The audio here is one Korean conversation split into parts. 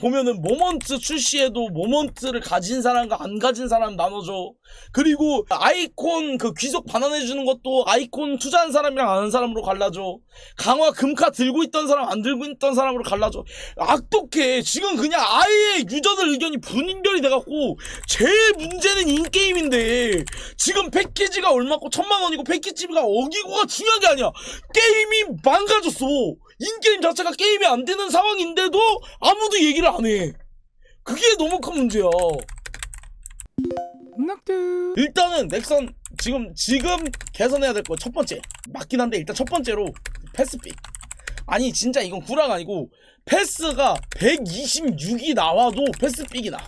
보면은 모먼트 출시에도 모먼트를 가진 사람과 안 가진 사람 나눠줘. 그리고 아이콘 그 귀속 반환해주는 것도 아이콘 투자한 사람이랑 안 한 사람으로 갈라져. 강화 금카 들고 있던 사람 안 들고 있던 사람으로 갈라져. 악독해. 지금 그냥 아예 유저들 의견이 분인별이 돼갖고 제일 문제는 인게임인데 지금 패키지가 얼마고 천만 원이고 패키지가 어기고가 중요한 게 아니야. 게임이 망가졌어. 인게임 자체가 게임이 안 되는 상황인데도 아무도 얘기를 안 해. 그게 너무 큰 문제야. 일단은 넥선 지금 지금 개선해야 될 거 첫 번째. 맞긴 한데 일단 첫 번째로 패스픽. 아니 진짜 이건 구라가 아니고 패스가 126이 나와도 패스픽이 나.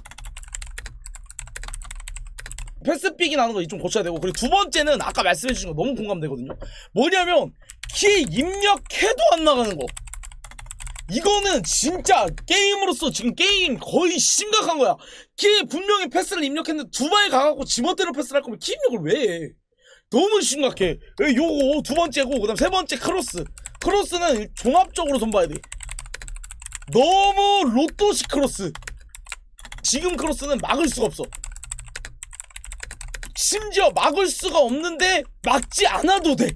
패스픽이 나는 거 좀 고쳐야 되고 그리고 두 번째는 아까 말씀해 주신 거 너무 공감되거든요. 뭐냐면 키 입력해도 안 나가는 거 이거는 진짜 게임으로서 지금 게임 거의 심각한 거야 키 분명히 패스를 입력했는데 두바에 가갖고 지멋대로 패스를 할 거면 키 입력을 왜 해? 너무 심각해. 왜 요거 두 번째고 그다음 세 번째 크로스. 크로스는 종합적으로 손봐야 돼. 너무 로또식 크로스. 지금 크로스는 막을 수가 없어. 심지어 막을 수가 없는데 막지 않아도 돼.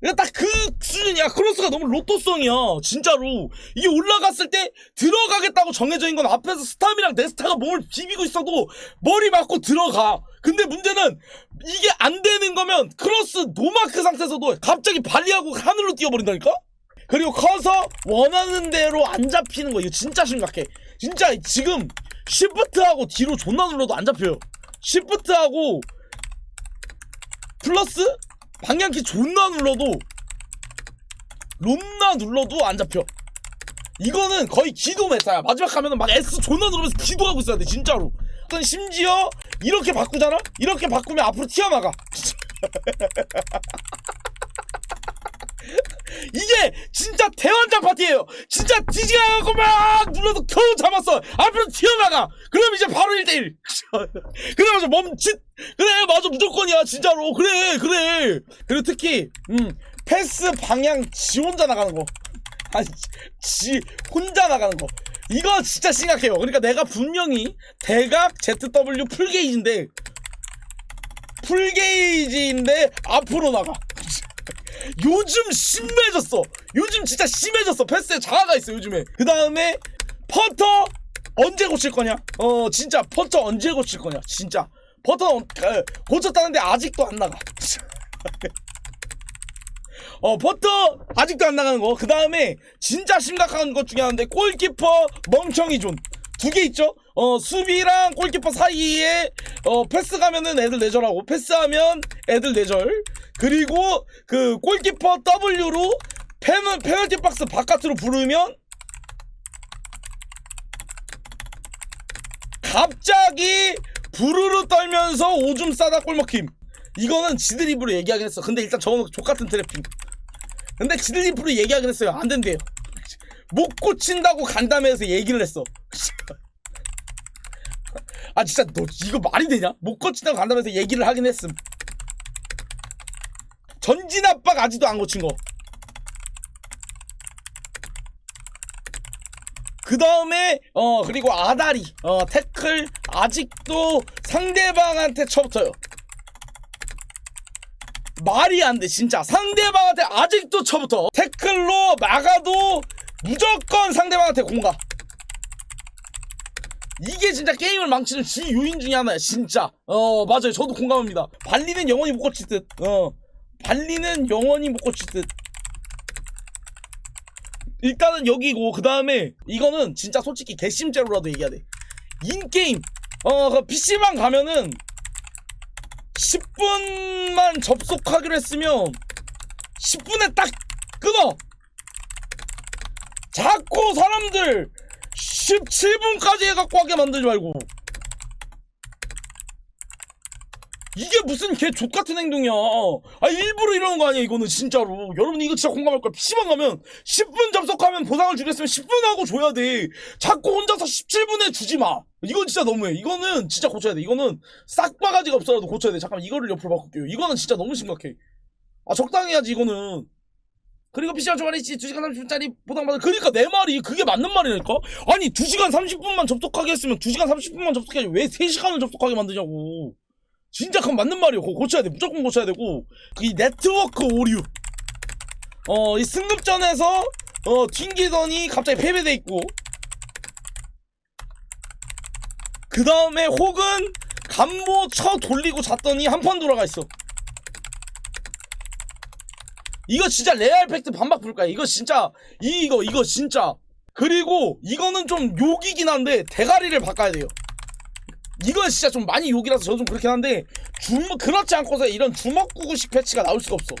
그러니까 딱그 수준이야. 크로스가 너무 로또성이야. 진짜로. 이게 올라갔을 때 들어가겠다고 정해져 있는 건 앞에서 스탐이랑 네스타가 몸을 비비고 있어도 머리 맞고 들어가. 근데 문제는 이게 안 되는 거면 크로스 노마크 상태에서도 갑자기 발리하고 하늘로 뛰어버린다니까? 그리고 커서 원하는 대로 안 잡히는 거 이거 진짜 심각해. 진짜 지금 시프트하고 뒤로 존나 눌러도 안 잡혀요. 시프트하고 플러스 방향키 존나 눌러도 롬나 눌러도 안 잡혀. 이거는 거의 기도 메타야. 마지막 가면은 막 S 존나 누르면서 기도하고 있어야 돼, 진짜로. 어떤 심지어 이렇게 바꾸잖아? 이렇게 바꾸면 앞으로 튀어나가. 이게 진짜 대환장 파티예요. 진짜 뒤지가고 막 눌러도 겨우 잡았어. 앞으로 튀어나가. 그럼 이제 바로 1대1. 그러면서 멈칫. 그래 맞아 무조건이야 진짜로. 그래 그래. 그리고 특히 음 패스 방향 지 혼자 나가는 거. 아니 지 혼자 나가는 거. 이거 진짜 심각해요. 그러니까 내가 분명히 대각 ZW 풀게이지인데 풀게이지인데 앞으로 나가. 요즘 심해졌어. 요즘 진짜 심해졌어. 패스에 자아가 있어 요즘에. 그 다음에 퍼터 언제 고칠 거냐? 어 진짜 퍼터 언제 고칠 거냐? 진짜 퍼터 어, 고쳤다는데 아직도 안 나가. 어 퍼터 아직도 안 나가는 거. 그 다음에 진짜 심각한 것 중에 하나인데 골키퍼 멍청이 존. 두 개 있죠? 어, 수비랑 골키퍼 사이에, 어, 패스 가면은 애들 내절하고, 패스하면 애들 내절. 그리고, 그, 골키퍼 W로 페널, 페널티 박스 바깥으로 부르면, 갑자기, 부르르 떨면서 오줌 싸다 골 먹힘. 이거는 지들 입으로 얘기하긴 했어. 근데 일단 저거는 족같은 트래핑. 근데 지들 입으로 얘기하긴 했어요. 안 된대요. 못 고친다고 간담회에서 얘기를 했어. 아 진짜 너 이거 말이 되냐? 못 고친다고 간담회에서 얘기를 하긴 했음. 전진 압박 아직도 안 고친 거. 그 다음에 어 그리고 아다리 어 태클 아직도 상대방한테 쳐붙어요. 말이 안 돼 진짜 상대방한테 아직도 쳐붙어 태클로 막아도 무조건 상대방한테 공가 이게 진짜 게임을 망치는 지 요인 중에 하나야 진짜. 어 맞아요. 저도 공감합니다. 발리는 영원히 못 고칠 듯어. 발리는 영원히 못 고칠 듯. 일단은 여기고 그 다음에 이거는 진짜 솔직히 개심제로라도 얘기해야 돼. 인게임. 어그 PC방 가면은 10분만 접속하기로 했으면 10분에 딱 끊어 자꾸 사람들 17분까지 해갖고 하게 만들지 말고. 이게 무슨 개 족같은 행동이야. 아 일부러 이러는 거 아니야 이거는 진짜로. 여러분 이거 진짜 공감할 거야. PC방 가면 10분 접속하면 보상을 주겠으면 10분 하고 줘야 돼. 자꾸 혼자서 17분에 주지 마. 이건 진짜 너무해. 이거는 진짜 고쳐야 돼. 이거는 싹 바가지가 없어라도 고쳐야 돼. 잠깐 이거를 옆으로 바꿀게요. 이거는 진짜 너무 심각해. 아 적당히 해야지 이거는 그리고 PC방 주말에 있지 2시간 30분짜리 보상받아 그러니까 내 말이 그게 맞는 말이니까? 아니 2시간 30분만 접속하게 했으면 2시간 30분만 접속해야지 왜 3시간을 접속하게 만드냐고. 진짜 그건 맞는 말이에요. 그거 고쳐야 돼. 무조건 고쳐야 되고. 그 이 네트워크 오류. 어 이 승급전에서 어 튕기더니 갑자기 패배돼 있고. 그 다음에 혹은 간보 쳐 돌리고 잤더니 한 판 돌아가 있어 이거 진짜 레알 팩트 반박 불가야. 이거 진짜 이거 이거 진짜. 그리고 이거는 좀 욕이긴 한데 대가리를 바꿔야 돼요. 이건 진짜 좀 많이 욕이라서 저도 좀 그렇긴 한데 주먹 그렇지 않고서 이런 주먹구구식 패치가 나올 수가 없어.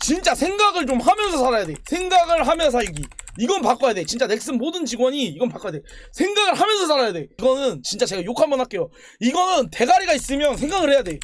진짜 생각을 좀 하면서 살아야 돼. 생각을 하면서 살기. 이건 바꿔야 돼. 진짜 넥슨 모든 직원이 이건 바꿔야 돼. 생각을 하면서 살아야 돼. 이거는 진짜 제가 욕 한번 할게요. 이거는 대가리가 있으면 생각을 해야 돼.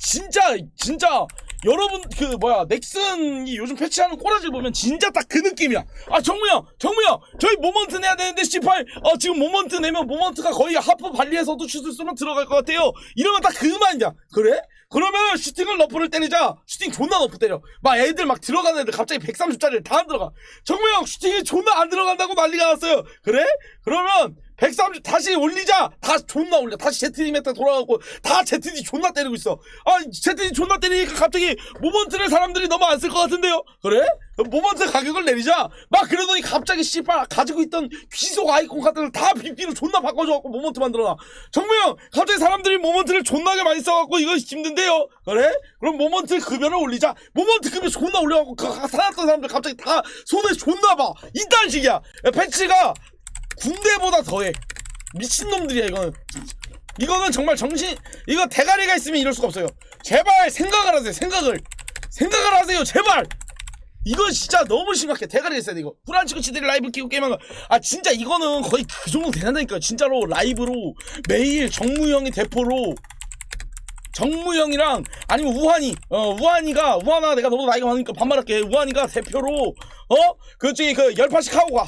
진짜 진짜 여러분 그 뭐야 넥슨이 요즘 패치하는 꼬라지 보면 진짜 딱 그 느낌이야. 아 정무야 정무야 저희 모먼트 내야 되는데 C8 어 지금 모먼트 내면 모먼트가 거의 하프 발리에서도 슛을 쏘면 들어갈 것 같아요. 이러면 딱그 말이야. 그래? 그러면 슈팅을 너프를 때리자. 슈팅 존나 너프 때려. 막 애들 막 들어가는 애들 갑자기 130짜리를 다 안 들어가. 정무 형 슈팅이 존나 안 들어간다고 난리가 났어요. 그래? 그러면 130 다시 올리자! 다 존나 올려. 다시 ZD한테 돌아가고 다 ZD 존나 때리고 있어. 아 ZD 존나 때리니까 갑자기 모먼트를 사람들이 너무 안 쓸 것 같은데요? 그래? 모먼트 가격을 내리자. 막 그러더니 갑자기 씨발 가지고 있던 귀속 아이콘 걸다 BP로 존나 바꿔줘갖고 모먼트 만들어놔. 정무형 갑자기 사람들이 모먼트를 존나게 많이 써갖고 이거 힘든데요? 그래? 그럼 모먼트 급여를 올리자. 모먼트 급여 존나 올려갖고 그 살았던 사람들 갑자기 다 손에 존나 봐. 이딴 식이야 패치가 군대보다 더해. 미친놈들이야 이거는. 이거는 정말 정신 이거 대가리가 있으면 이럴 수가 없어요. 제발 생각을 하세요 생각을. 생각을 하세요 제발. 이건 진짜 너무 심각해. 대가리가 있어야 돼 이거. 프란치코 치들이 라이브 끼고 게임하는 거아 진짜 이거는 거의 그 정도 된다니까 진짜로. 라이브로 매일 정무 형이 대포로 정무 형이랑 아니면 우한이 어 우한이가 우한아 내가 너보다 나이가 많으니까 반말할게. 우한이가 대표로 어? 그쪽에 그 열판씩 하고 가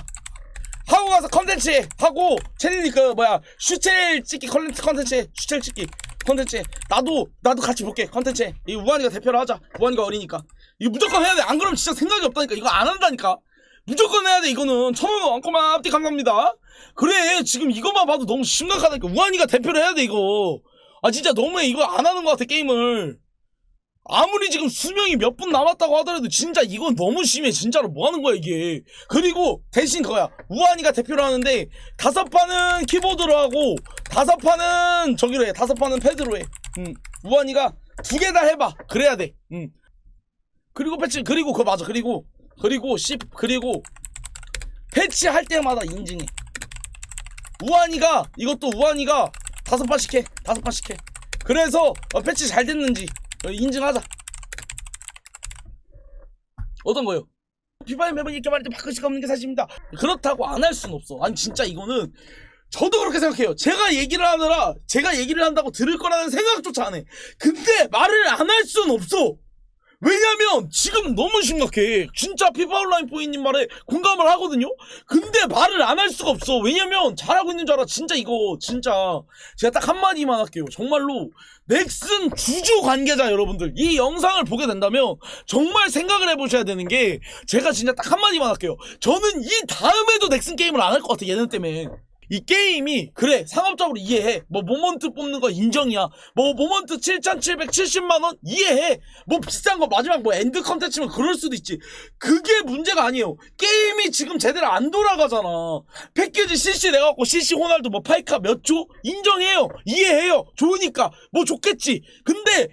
하고 가서 컨텐츠 하고 채린이 그 뭐야 슈첼 찍기 컨텐츠 컨텐츠 슈첼 찍기 컨텐츠. 나도 나도 같이 볼게 컨텐츠. 이 우한이가 대표를 하자. 우한이가 어리니까. 이거 무조건 해야 돼안 그러면 진짜 생각이 없다니까. 이거 안 한다니까. 무조건 해야 돼 이거는. 천원 앞뒤 감사합니다. 그래 지금 이것만 봐도 너무 심각하다니까. 우한이가 대표를 해야 돼 이거. 아 진짜 너무해. 이거 안 하는 것 같아 게임을 아무리 지금 수명이 몇 분 남았다고 하더라도 진짜 이건 너무 심해. 진짜로 뭐 하는 거야 이게? 그리고 대신 그거야. 우한이가 대표를 하는데 다섯 판은 키보드로 하고 다섯 판은 저기로 해. 다섯 판은 패드로 해. 음. 우한이가 두 개 다 해봐. 그래야 돼. 음. 그리고 패치 그리고 그거 맞아. 그리고 그리고 씨 그리고 패치할 때마다 인증해. 우한이가 이것도 우한이가 다섯 판씩 해 다섯 판씩 해 그래서 어, 패치 잘 됐는지. 어, 인증하자. 어떤 거요? 비바의 매번 이렇게 말할 때 바꿀 수가 없는 게 사실입니다. 그렇다고 안 할 수는 없어. 아니 진짜 이거는 저도 그렇게 생각해요. 제가 얘기를 하느라 제가 얘기를 한다고 들을 거라는 생각조차 안 해. 근데 말을 안 할 수는 없어 왜냐면 지금 너무 심각해. 진짜 피파 온라인 포인님 말에 공감을 하거든요. 근데 말을 안 할 수가 없어. 왜냐면 잘하고 있는 줄 알아. 진짜 이거 진짜 제가 딱 한마디만 할게요. 정말로 넥슨 주주 관계자 여러분들 이 영상을 보게 된다면 정말 생각을 해보셔야 되는 게 제가 진짜 딱 한마디만 할게요. 저는 이 다음에도 넥슨 게임을 안 할 것 같아. 얘네 때문에. 이 게임이 그래 상업적으로 이해해. 뭐 모먼트 뽑는 거 인정이야. 뭐 모먼트 7,770만원 이해해. 뭐 비싼 거 마지막 뭐 엔드 컨텐츠면 그럴 수도 있지. 그게 문제가 아니에요. 게임이 지금 제대로 안 돌아가잖아. 패키지 CC 내갖고 CC 호날두 뭐 파이카 몇 조? 인정해요. 이해해요. 좋으니까. 뭐 좋겠지. 근데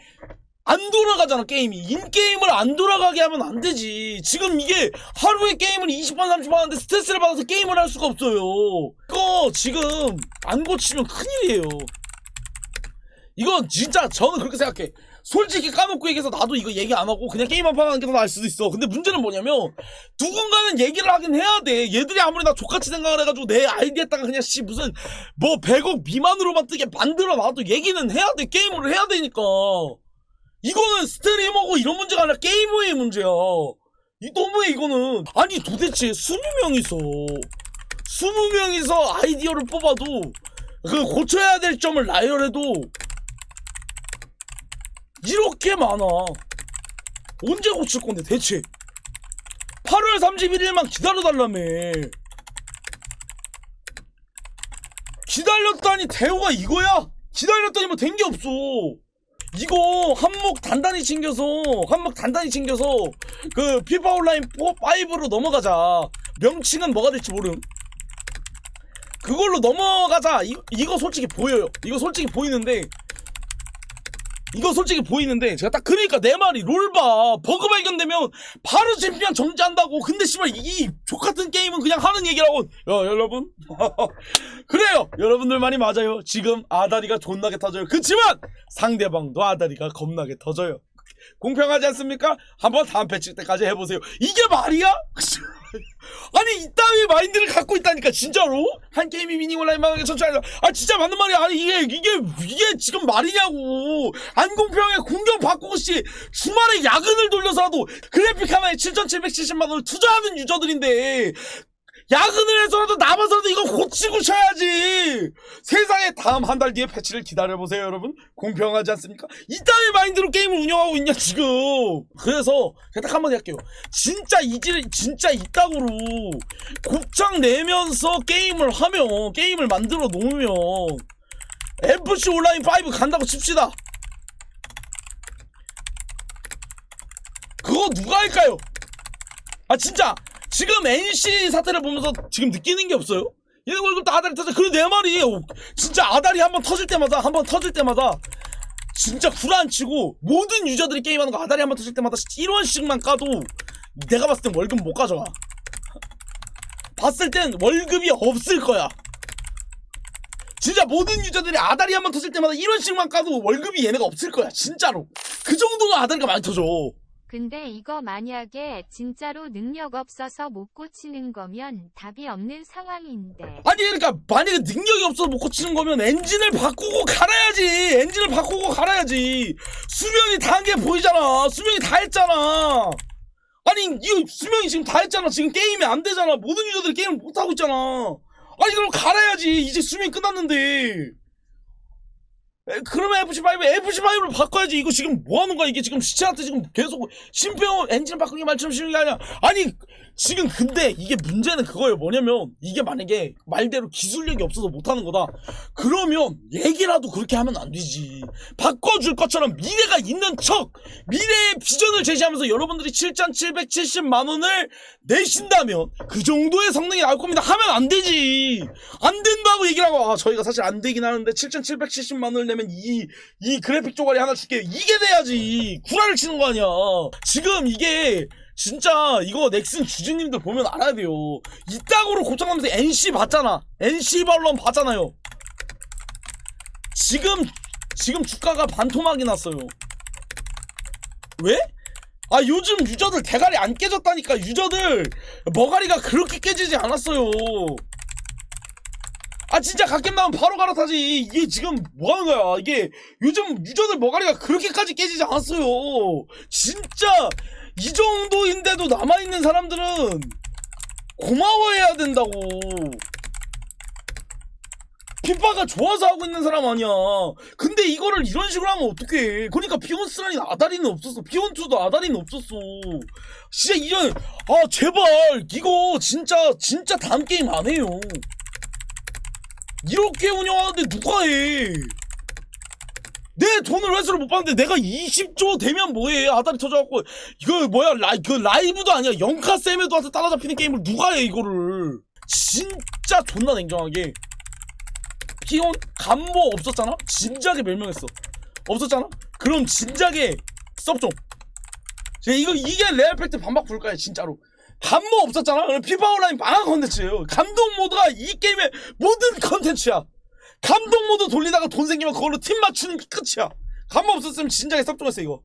안 돌아가잖아 게임이. 인게임을 안 돌아가게 하면 안 되지. 지금 이게 하루에 게임을 20번 30번 하는데 스트레스를 받아서 게임을 할 수가 없어요. 이거 지금 안 고치면 큰일이에요. 이건 진짜 저는 그렇게 생각해. 솔직히 까놓고 얘기해서 나도 이거 얘기 안 하고 그냥 게임 한판 하는 게 더 나을 수도 있어. 근데 문제는 뭐냐면 누군가는 얘기를 하긴 해야 돼. 얘들이 아무리 나 족같이 생각을 해가지고 내 아이디에다가 그냥 씨 무슨 뭐 100억 미만으로만 뜨게 만들어 놔도 얘기는 해야 돼. 게임을 해야 되니까 이거는 스트리머고 이런 문제가 아니라 게이머의 문제야. 이 너무해 이거는. 아니 도대체 20명이서 20명이서 아이디어를 뽑아도 그 고쳐야 될 점을 나열해도 이렇게 많아. 언제 고칠 건데 대체? 8월 31일만 기다려달라며 기다렸다니 대우가 이거야? 기다렸더니 뭐 된 게 없어 이거 한몫 단단히 챙겨서 한몫 단단히 챙겨서 그 피파 온라인 4, 5로 넘어가자. 명칭은 뭐가 될지 모름. 그걸로 넘어가자. 이, 이거 솔직히 보여요. 이거 솔직히 보이는데 이거 솔직히 보이는데 제가 딱 그러니까 내 말이 롤바 버그 발견되면 바로 챔피언 정지한다고. 근데 씨발 이 족같은 게임은 그냥 하는 얘기라고. 야 여러분. 그래요. 여러분들만이 맞아요. 지금 아다리가 존나게 터져요. 그치만 상대방도 아다리가 겁나게 터져요 공평하지 않습니까? 한번 다음 패치 때까지 해보세요. 이게 말이야? 아니 이따위 마인드를 갖고 있다니까 진짜로? 한 게임이 미니 온라인만하게 천천히 아 진짜 맞는 말이야. 아니 이게 이게 이게 지금 말이냐고. 안 공평해. 공격 바꾸고 씨 주말에 야근을 돌려서라도 그래픽 하나에 7,770만 원을 투자하는 유저들인데 야근을 해서라도 남아서라도 이거 고치고 쳐야지. 세상에 다음 한 달 뒤에 패치를 기다려보세요 여러분. 공평하지 않습니까? 이따위 마인드로 게임을 운영하고 있냐 지금. 그래서 제가 딱 한마디 할게요. 진짜 이질 진짜 이따구로 곱창 내면서 게임을 하면 게임을 만들어 놓으면 FC 온라인 5 간다고 칩시다. 그거 누가 할까요? 아 진짜 지금 NC 사태를 보면서 지금 느끼는 게 없어요? 얘 월급 다 아다리 터져. 그래 내 말이. 진짜 아다리 한 번 터질 때마다 한 번 터질 때마다 진짜 구라안치고 모든 유저들이 게임하는 거 아다리 한 번 터질 때마다 1원씩만 까도 내가 봤을 땐 월급 못 가져와. 봤을 땐 월급이 없을 거야. 진짜 모든 유저들이 아다리 한 번 터질 때마다 1원씩만 까도 월급이 얘네가 없을 거야 진짜로. 그 정도가 아다리가 많이 터져 근데 이거 만약에 진짜로 능력 없어서 못 고치는 거면 답이 없는 상황인데. 아니 그러니까 만약에 능력이 없어서 못 고치는 거면 엔진을 바꾸고 갈아야지. 엔진을 바꾸고 갈아야지. 수명이 다 한 게 보이잖아. 수명이 다 했잖아. 아니 이거 수명이 지금 다 했잖아. 지금 게임이 안 되잖아. 모든 유저들이 게임을 못 하고 있잖아. 아니 그럼 갈아야지. 이제 수명이 끝났는데. 에, 그러면 FC5 FC5로 바꿔야지. 이거 지금 뭐 하는 거야? 이게 지금 시체한테 지금 계속 심표 엔진 바꾸기 말처럼 쉬운 게 아니야. 아니 지금 근데 이게 문제는 그거예요. 뭐냐면 이게 만약에 말대로 기술력이 없어서 못하는 거다. 그러면 얘기라도 그렇게 하면 안 되지. 바꿔줄 것처럼 미래가 있는 척 미래의 비전을 제시하면서 여러분들이 7,770만 원을 내신다면 그 정도의 성능이 나올 겁니다. 하면 안 되지. 안 된다고 얘기를 하고 아 저희가 사실 안 되긴 하는데 7,770만 원을 내면 이 이 그래픽 쪼가리 하나 줄게요. 이게 돼야지. 구라를 치는 거 아니야. 지금 이게 진짜 이거 넥슨 주주님들 보면 알아야 돼요. 이따구로 고쳐가면서 NC 봤잖아. NC 발론 봤잖아요. 지금 지금 주가가 반토막이 났어요. 왜? 아 요즘 유저들 대가리 안 깨졌다니까 유저들 머가리가 그렇게 깨지지 않았어요. 아 진짜 갓겜 나면 바로 갈아타지. 이게 지금 뭐하는 거야? 이게 요즘 유저들 머가리가 그렇게까지 깨지지 않았어요. 진짜 이 정도인데도 남아있는 사람들은 고마워해야 된다고. 피파가 좋아서 하고 있는 사람 아니야. 근데 이거를 이런 식으로 하면 어떡해? 그러니까 피온스라니 아다리는 없었어. 피온투도 아다리는 없었어. 진짜 이런 아 제발. 이거 진짜 진짜 다음 게임 안 해요. 이렇게 운영하는데 누가 해? 내 돈을 회수를 못 받는데 내가 20조 되면 뭐해? 아다리 터져갖고 이거 뭐야 라이 그 라이브도 아니야 영카 세메도한테 따라잡히는 게임을 누가 해 이거를? 진짜 존나 냉정하게 피온 간모 없었잖아? 진작에 멸명했어 없었잖아? 그럼 진작에 제가 이거 이게 레알 팩트 반박 불가야 진짜로 감모 없었잖아. 그럼 피파 온라인 망한 컨텐츠예요. 감동 모드가 이 게임의 모든 컨텐츠야. 감동 모드 돌리다가 돈 생기면 그걸로 팀 맞추는 게 끝이야. 감모 없었으면 진작에 섭종했어 이거.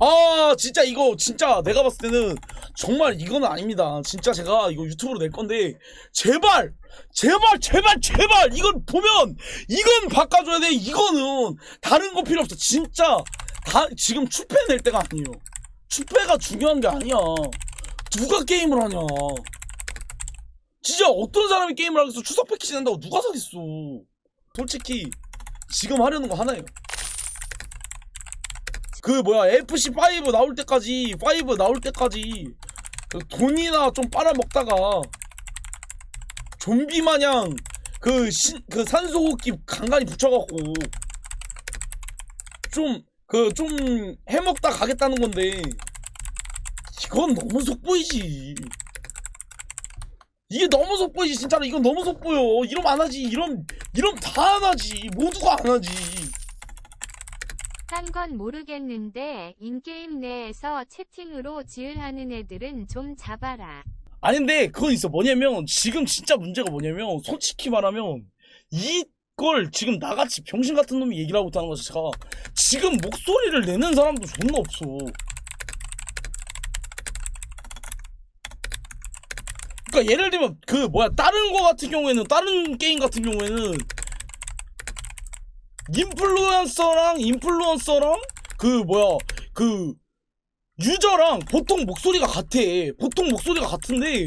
아 진짜 이거 진짜 내가 봤을 때는 정말 이거는 아닙니다. 진짜 제가 이거 유튜브로 낼 건데 제발 제발 제발 제발 이건 보면 이건 바꿔줘야 돼. 이거는 다른 거 필요 없어. 진짜 다 지금 추패 낼 때가 아니에요. 추패가 중요한 게 아니야. 누가 게임을 하냐? 진짜 어떤 사람이 게임을 하겠어? 추석 패키지 낸다고 누가 사겠어? 솔직히 지금 하려는 거 하나예요. 그 뭐야 FC5 나올 때까지 5 나올 때까지 돈이나 좀 빨아먹다가 좀비 마냥 그, 신, 그 산소호흡기 간간히 붙여갖고 좀 그 좀 해먹다 가겠다는 건데 이건 너무 속보이지 이게 너무 속보이지 진짜로. 이건 너무 속보여. 이러면 안 하지. 이럼 이러면 다안 하지. 모두가 안 하지. 딴 건 모르겠는데 인게임 내에서 채팅으로 지을하는 애들은 좀 잡아라. 아니 근데 그건 있어. 뭐냐면 지금 진짜 문제가 뭐냐면 솔직히 말하면 이걸 지금 나같이 병신 같은 놈이 얘기를 하고 있다는 것 자체가 지금 목소리를 내는 사람도 존나 없어 그러니까 예를 들면 그 뭐야 다른 거 같은 경우에는 다른 게임 같은 경우에는 인플루언서랑 인플루언서랑 그 뭐야 그 유저랑 보통 목소리가 같아. 보통 목소리가 같은데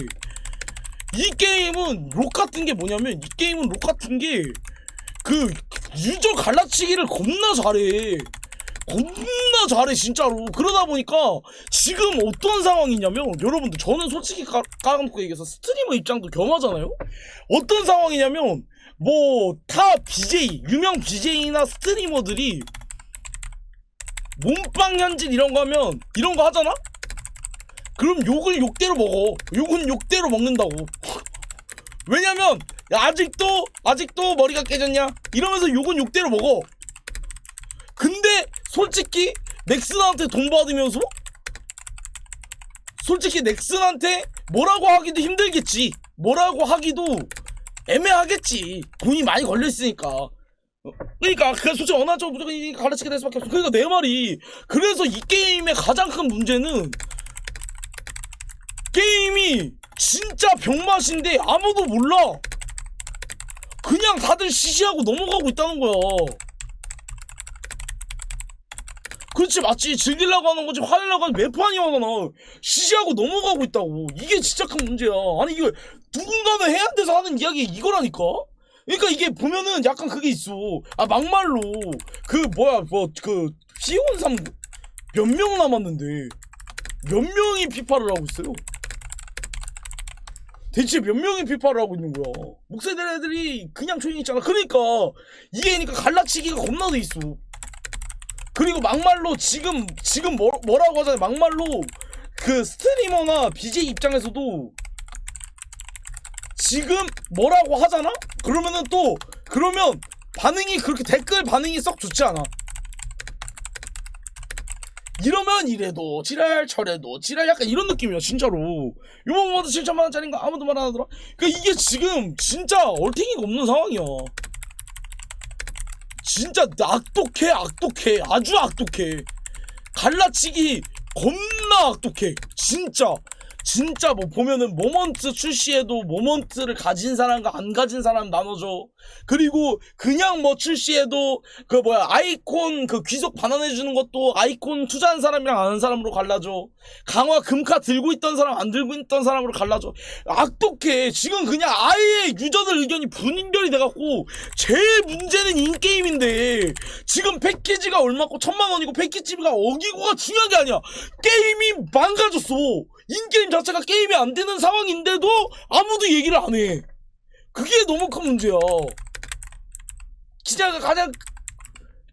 이 게임은 록 같은 게 뭐냐면 이 게임은 록 같은 게 그 유저 갈라치기를 겁나 잘해. 겁나 잘해 진짜로. 그러다 보니까 지금 어떤 상황이냐면 여러분들 저는 솔직히 까, 까놓고 얘기해서 스트리머 입장도 겸하잖아요. 어떤 상황이냐면 뭐타 BJ 유명 BJ나 스트리머들이 몸빵 현질 이런 거 하면 이런 거 하잖아? 그럼 욕을 욕대로 먹어. 욕은 욕대로 먹는다고. 왜냐면 야, 아직도 아직도 머리가 깨졌냐? 이러면서 욕은 욕대로 먹어. 근데 솔직히 넥슨한테 돈 받으면서 솔직히 넥슨한테 뭐라고 하기도 힘들겠지. 뭐라고 하기도 애매하겠지. 돈이 많이 걸려 있으니까. 그러니까 그 솔직히 한쪽 무조건 이 가르치게 될 수밖에 없어. 그러니까 내 말이 그래서 이 게임의 가장 큰 문제는 게임이 진짜 병맛인데 아무도 몰라. 그냥 다들 시시하고 넘어가고 있다는 거야. 그렇지 맞지 즐기려고 하는 거지 화내려고 하는 매판이 하잖아 시시하고 넘어가고 있다고 이게 진짜 큰 문제야 아니 이거 누군가는 해야 돼서 하는 이야기 이거라니까 그러니까 이게 보면은 약간 그게 있어. 아 막말로 그 뭐야 뭐 그 피온삼 몇 명 남았는데 몇 명이 피파를 하고 있어요. 대체 몇 명이 피파를 하고 있는 거야. 목세대 애들이 그냥 조용히 있잖아. 그러니까 이게 그러니까 갈라치기가 겁나 돼 있어. 그리고 막말로 지금 지금 뭐, 뭐라고 하잖아요. 막말로 그 스트리머나 BJ 입장에서도 지금 뭐라고 하잖아? 그러면은 또 그러면 반응이 그렇게 댓글 반응이 썩 좋지 않아. 이러면 이래도 지랄 저래도 지랄 약간 이런 느낌이야 진짜로 요번 모드 7천만 원짜리인가 아무도 말 안 하더라 그러니까 이게 지금 진짜 얼탱이가 없는 상황이야 진짜 악독해 악독해. 아주 악독해. 갈라치기 겁나 악독해. 진짜 진짜 뭐 보면은 모먼트 출시에도 모먼트를 가진 사람과 안 가진 사람 나눠줘. 그리고 그냥 뭐 출시해도 그 뭐야 아이콘 그 귀속 반환해 주는 것도 아이콘 투자한 사람이랑 안한 사람으로 갈라줘. 강화 금카 들고 있던 사람 안 들고 있던 사람으로 갈라줘. 악독해. 지금 그냥 아예 유저들 의견이 분인별이 돼갖고 제일 문제는 인게임인데 지금 패키지가 얼마고 천만 원이고 패키지가 어기고가 중요한 게 아니야. 게임이 망가졌어 인게임 자체가 게임이 안 되는 상황인데도 아무도 얘기를 안 해. 그게 너무 큰 문제야. 진짜 가장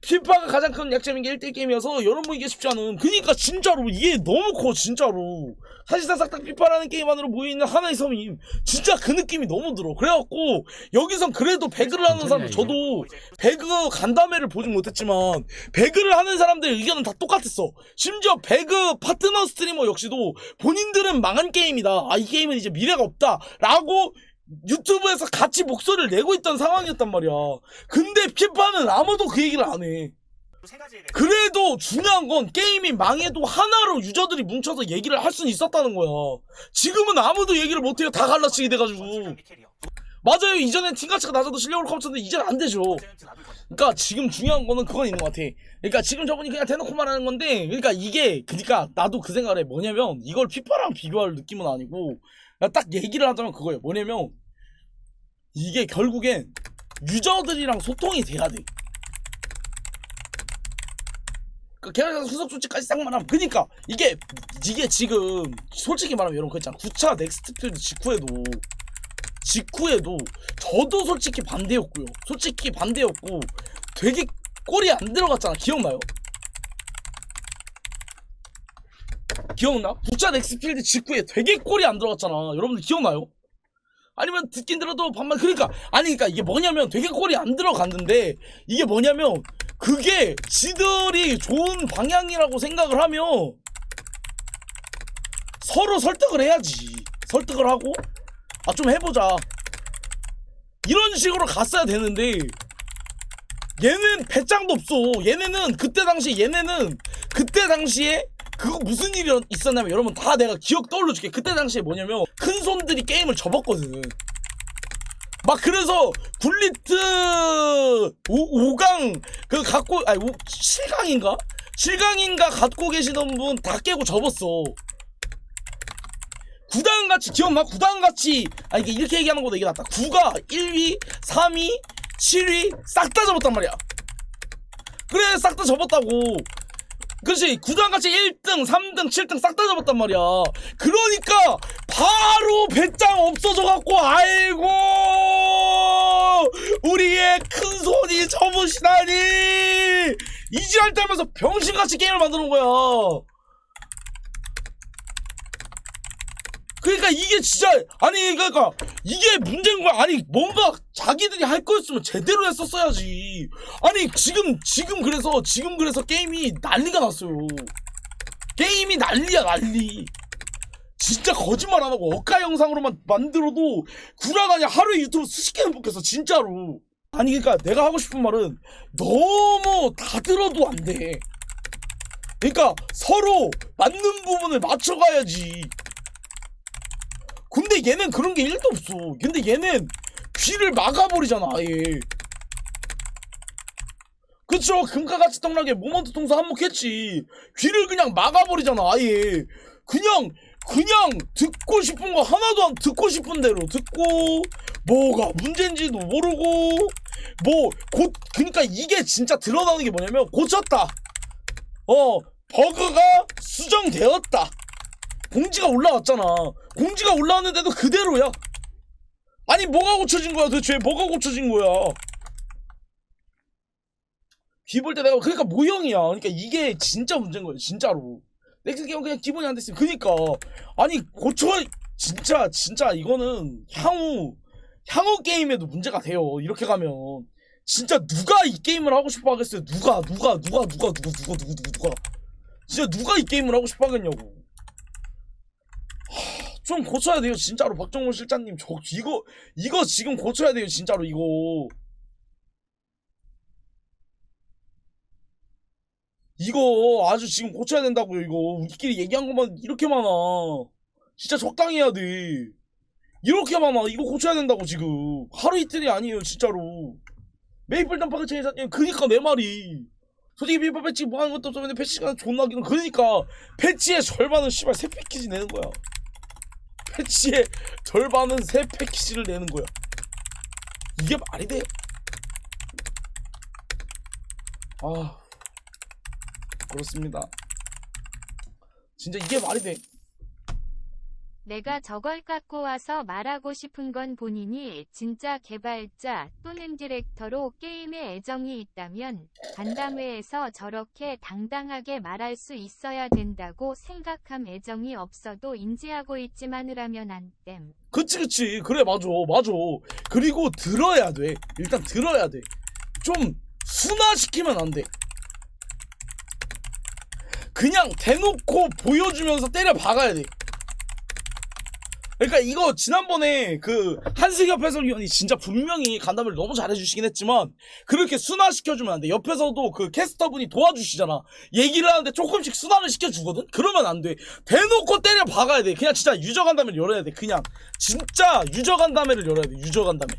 피파가 가장 큰 약점인 게 1대1 게임이어서 여러분 이게 쉽지 않은 그니까 진짜로 이게 너무 커 진짜로. 사실상 싹 다 피파라는 게임 안으로 모여있는 하나의 섬이 진짜 그 느낌이 너무 들어. 그래갖고 여기선 그래도 배그를 하는 사람 저도 배그 간담회를 보진 못했지만 배그를 하는 사람들의 의견은 다 똑같았어. 심지어 배그 파트너 스트리머 역시도 본인들은 망한 게임이다. 아 이 게임은 이제 미래가 없다. 라고 유튜브에서 같이 목소리를 내고 있던 상황이었단 말이야 근데 피파는 아무도 그 얘기를 안해 가지에 대해 그래도 중요한 건 게임이 망해도 하나로 유저들이 뭉쳐서 얘기를 할 수는 있었다는 거야 지금은 아무도 얘기를 못해요 다 갈라치게 돼가지고 캐리어. 맞아요 이전엔 팀가치가 낮아도 실력으로 컴쳤는데 이제는 안 되죠. 그러니까 지금 중요한 거는 그건 있는 것 같아. 그러니까 지금 저분이 그냥 대놓고 말하는 건데, 그러니까 이게 그러니까 나도 그 생각을 해. 뭐냐면 이걸 피파랑 비교할 느낌은 아니고 딱 얘기를 하자면 그거예요. 뭐냐면 이게 결국엔 유저들이랑 소통이 돼야 돼. 그 계약서 후속 조치까지 싹 말하면 그니까 이게 이게 지금 솔직히 말하면 여러분 그 있잖아 9차 넥스트필드 직후에도 직후에도 저도 솔직히 반대였고요 솔직히 반대였고 되게 골이 안 들어갔잖아 기억나요? 기억나? 9차 넥스필드 직후에 되게 골이 안 들어갔잖아 여러분들 기억나요? 아니면 듣긴 들어도 반말 그러니까 아니 그러니까 이게 뭐냐면 되게 골이 안 들어갔는데 이게 뭐냐면 그게 지들이 좋은 방향이라고 생각을 하면 서로 설득을 해야지 설득을 하고 아 좀 해보자 이런 식으로 갔어야 되는데 얘는 배짱도 없어 얘네는 그때 당시 얘네는 그때 당시에 그거 무슨 일이 있었냐면 여러분 다 내가 기억 떠올려줄게. 그때 당시에 뭐냐면 큰 손들이 게임을 접었거든. 막 그래서 굴리트 5, 강그 갖고 아니 7강인가? 7강인가 갖고 계시던 분 다 깨고 접었어. 9단 같이 기억나? 9단 같이. 아 이게 이렇게 얘기하는 것보다 이게 낫다. 9가 1위 3위 7위 싹 다 접었단 말이야. 그래 싹 다 접었다고 그렇지 9단 같이 1등 3등 7등 싹다 접었단 말이야. 그러니까 바로 배짱 없어져 갖고 아이고! 우리의 큰 손이 접으시다니! 이지랄 떨면서 병신같이 게임을 만드는 거야 그러니까 이게 진짜 아니 그러니까 이게 문제인 거야. 아니 뭔가 자기들이 할 거였으면 제대로 했었어야지. 아니 지금 지금 그래서 지금 그래서 게임이 난리가 났어요. 게임이 난리야 난리. 진짜 거짓말 안 하고 억가 영상으로만 만들어도 구라가냐 하루에 유튜브 수십 개는 뽑겠어 진짜로. 아니 그러니까 내가 하고 싶은 말은 너무 다 들어도 안 돼. 그러니까 서로 맞는 부분을 맞춰가야지 근데 얘는 그런 게 1도 없어. 근데 얘는 귀를 막아버리잖아 아예. 그쵸? 금가같이 떡나게 모먼트 통수 한몫했지. 귀를 그냥 막아버리잖아 아예. 그냥 그냥 듣고 싶은 거 하나도 안 듣고 싶은 대로. 듣고 뭐가 문제인지도 모르고 뭐 곧 그러니까 이게 진짜 드러나는 게 뭐냐면 고쳤다. 어 버그가 수정되었다. 공지가 올라왔잖아 공지가 올라왔는데도 그대로야. 아니 뭐가 고쳐진 거야 도대체? 뭐가 고쳐진 거야? 비볼 때 내가 그러니까 모형이야. 그러니까 이게 진짜 문제인 거야 진짜로. 넥슨 게임은 그냥 기본이 안 됐어요. 그니까. 아니 고쳐 진짜 진짜 이거는 향후 향후 게임에도 문제가 돼요 이렇게 가면. 진짜 누가 이 게임을 하고 싶어 하겠어요? 누가 누가 누가 누가 누구 누구 누구 누가. 진짜 누가 이 게임을 하고 싶어 하겠냐고. 하, 좀 고쳐야 돼요 진짜로. 박정훈 실장님 저 이거 이거 지금 고쳐야 돼요 진짜로 이거. 이거 아주 지금 고쳐야 된다고요 이거. 우리끼리 얘기한 것만 이렇게 많아. 진짜 적당히 해야 돼. 이렇게 많아. 이거 고쳐야 된다고 지금. 하루 이틀이 아니에요 진짜로. 메이플 단파크 체인사님 그니까 내 말이. 솔직히 메이플 패치 뭐 하는 것도 없었는데 패치 시간 존나 기는 그러니까 패치의 절반은 씨발 새 패키지 내는 거야 패치의 절반은 새 패키지를 내는 거야 이게 말이 돼? 아 그렇습니다. 진짜 이게 말이 돼? 내가 저걸 갖고 와서 말하고 싶은 건 본인이 진짜 개발자 또는 디렉터로 게임에 애정이 있다면 간담회에서 저렇게 당당하게 말할 수 있어야 된다고 생각함 애정이 없어도 인지하고 있지만으라면 안 땜. 그치 그치. 그래 맞아 맞아. 그리고 들어야 돼. 일단 들어야 돼좀 순화시키면 안돼. 그냥 대놓고 보여주면서 때려 박아야 돼 그러니까 이거 지난번에 그 한승엽 해설위원이 진짜 분명히 간담회를 너무 잘해주시긴 했지만 그렇게 순화시켜주면 안 돼. 옆에서도 그 캐스터분이 도와주시잖아. 얘기를 하는데 조금씩 순화를 시켜주거든? 그러면 안 돼. 대놓고 때려 박아야 돼. 그냥 진짜 유저 간담회를 열어야 돼. 그냥 진짜 유저 간담회를 열어야 돼. 유저 간담회.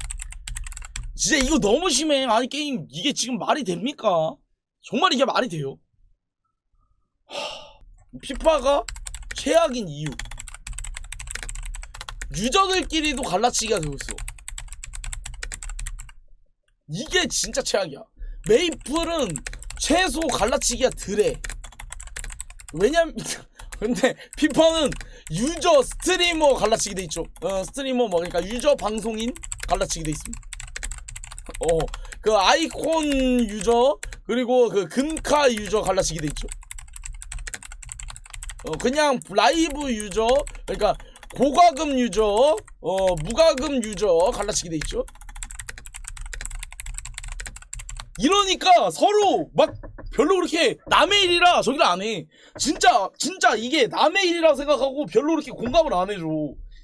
진짜 이거 너무 심해. 아니 게임 이게 지금 말이 됩니까? 정말 이게 말이 돼요? 하... 피파가 최악인 이유. 유저들끼리도 갈라치기가 되고 있어. 이게 진짜 최악이야. 메이플은 최소 갈라치기가 덜해. 왜냐면 근데 피파는 유저 스트리머 갈라치기 돼 있죠. 어 스트리머 뭐 그러니까 유저 방송인 갈라치기 돼 있습니다. 어 그 아이콘 유저 그리고 그 금카 유저 갈라치기 돼 있죠. 어 그냥 라이브 유저 그러니까 고과금 유저 어 무과금 유저 갈라치기 돼 있죠. 이러니까 서로 막 별로 그렇게 남의 일이라 저기를 안 해. 진짜 진짜 이게 남의 일이라 생각하고 별로 그렇게 공감을 안 해줘.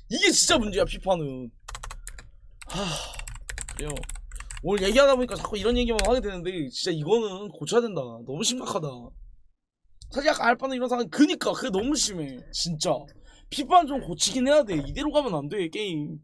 이게 진짜 문제야 피파는. 하 그래요. 오늘 얘기하다 보니까 자꾸 이런 얘기만 하게 되는데 진짜 이거는 고쳐야 된다. 너무 심각하다. 사실 약간 알바는 이런 상황 그니까 그게 너무 심해 진짜. 피파는 좀 고치긴 해야 돼. 이대로 가면 안 돼 게임.